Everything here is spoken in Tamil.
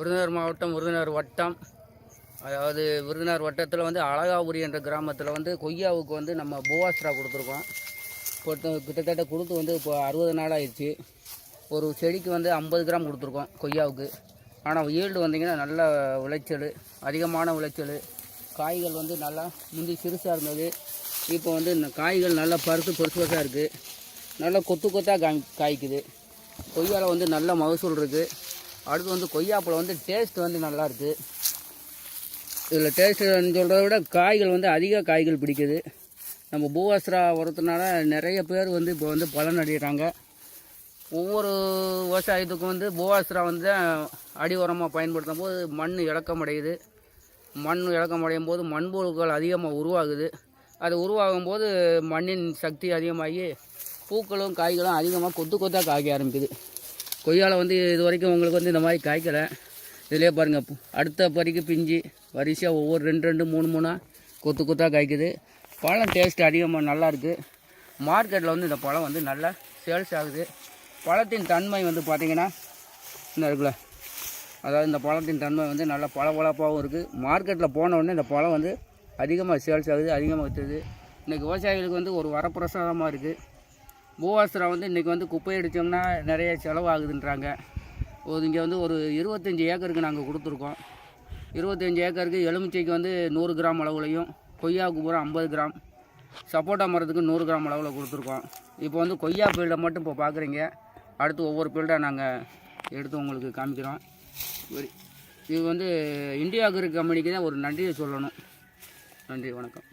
விருதுநகர் மாவட்டம் விருதுநகர் வட்டம் அதாவது விருதுநகர் வட்டத்தில் வந்து அழகாபுரி என்ற கிராமத்தில் வந்து கொய்யாவுக்கு வந்து நம்ம பூவாஸ்ரா கொடுத்துருக்கோம். கிட்டத்தட்ட கொடுத்து வந்து இப்போ அறுபது நாள் ஆயிடுச்சு. ஒரு செடிக்கு வந்து ஐம்பது கிராம் கொடுத்துருக்கோம் கொய்யாவுக்கு. ஆனால் ஈல்டு வந்தீங்கன்னா நல்ல விளைச்சல் அதிகமான விளைச்சல். காய்கள் வந்து நல்லா முந்தி சிறுசாக இருந்தது. இப்போ வந்து இந்த காய்கள் நல்லா பருத்து பெருசு பெருசாக இருக்குது நல்லா கொத்து கொத்தாக காய் காய்க்குது. கொய்யாவில் வந்து நல்ல மகசூல் இருக்குது அடுத்து வந்து கொய்யாப்பழம் வந்து டேஸ்ட் வந்து நல்லா இருக்குது இதில் டேஸ்ட்டுன்னு சொல்கிறத விட காய்கள் வந்து அதிக காய்கள் பிடிக்குது. நம்ம பூவாஸ்ரா உரத்துனால நிறைய பேர் வந்து இப்போ வந்து பலன் அடைகிறாங்க ஒவ்வொரு விவசாயத்துக்கும் வந்து பூவாஸ்ரா வந்து அடி உரமாக பயன்படுத்தும் போது மண் இழக்கமடையுது மண் இழக்கமடையும் போது மண்புழுக்கள் அதிகமாக உருவாகுது. அது உருவாகும் போது மண்ணின் சக்தி அதிகமாகி பூக்களும் காய்களும் அதிகமாக கொத்து கொத்தாக காய்க்க ஆரம்பிக்குது. கொய்யாவில் வந்து இது வரைக்கும் உங்களுக்கு வந்து இந்த மாதிரி காய்க்கலை. இதிலே பாருங்கள் அடுத்த பறிக்கு பிஞ்சு வரிசையாக ஒவ்வொரு ரெண்டு ரெண்டு மூணு மூணாக கொத்து கொத்தாக காய்க்குது. பழம் டேஸ்ட் அதிகமாக நல்லா இருக்குது மார்க்கெட்டில் வந்து இந்த பழம் வந்து நல்லா சேல்ஸ் ஆகுது. பழத்தின் தன்மை வந்து பார்த்திங்கன்னா இந்த இருக்குல்ல அதாவது இந்த பழத்தின் தன்மை வந்து நல்லா பளபளப்பாகவும் இருக்குது மார்க்கெட்டில் போன உடனே இந்த பழம் வந்து அதிகமாக சேல்ஸ் ஆகுது அதிகமாக விற்றுது இன்றைக்கி விவசாயிகளுக்கு வந்து ஒரு வரப்பிரசாதமாக இருக்குது பூவாஸ்திரா வந்து இன்றைக்கி வந்து குப்பை அடித்தோம்னா நிறைய செலவாகுதுன்றாங்க. ஒரு இங்கே வந்து ஒரு இருபத்தஞ்சி ஏக்கருக்கு நாங்கள் கொடுத்துருக்கோம். இருபத்தஞ்சி ஏக்கருக்கு எலுமிச்சைக்கு வந்து நூறு கிராம் அளவுலையும் கொய்யாவுக்கு பூரா ஐம்பது கிராம் சப்போட்டா மரத்துக்கு நூறு கிராம் அளவில் கொடுத்துருக்கோம். இப்போ வந்து கொய்யா ஃபீல்டை மட்டும் இப்போ பார்க்குறீங்க. அடுத்து ஒவ்வொரு ஃபீல்டாக நாங்கள் எடுத்து உங்களுக்கு காமிக்கிறோம். இது வந்து இந்தியா அக்ரி கம்பெனிக்கு தான் ஒரு நன்றியை சொல்லணும். நன்றி வணக்கம்.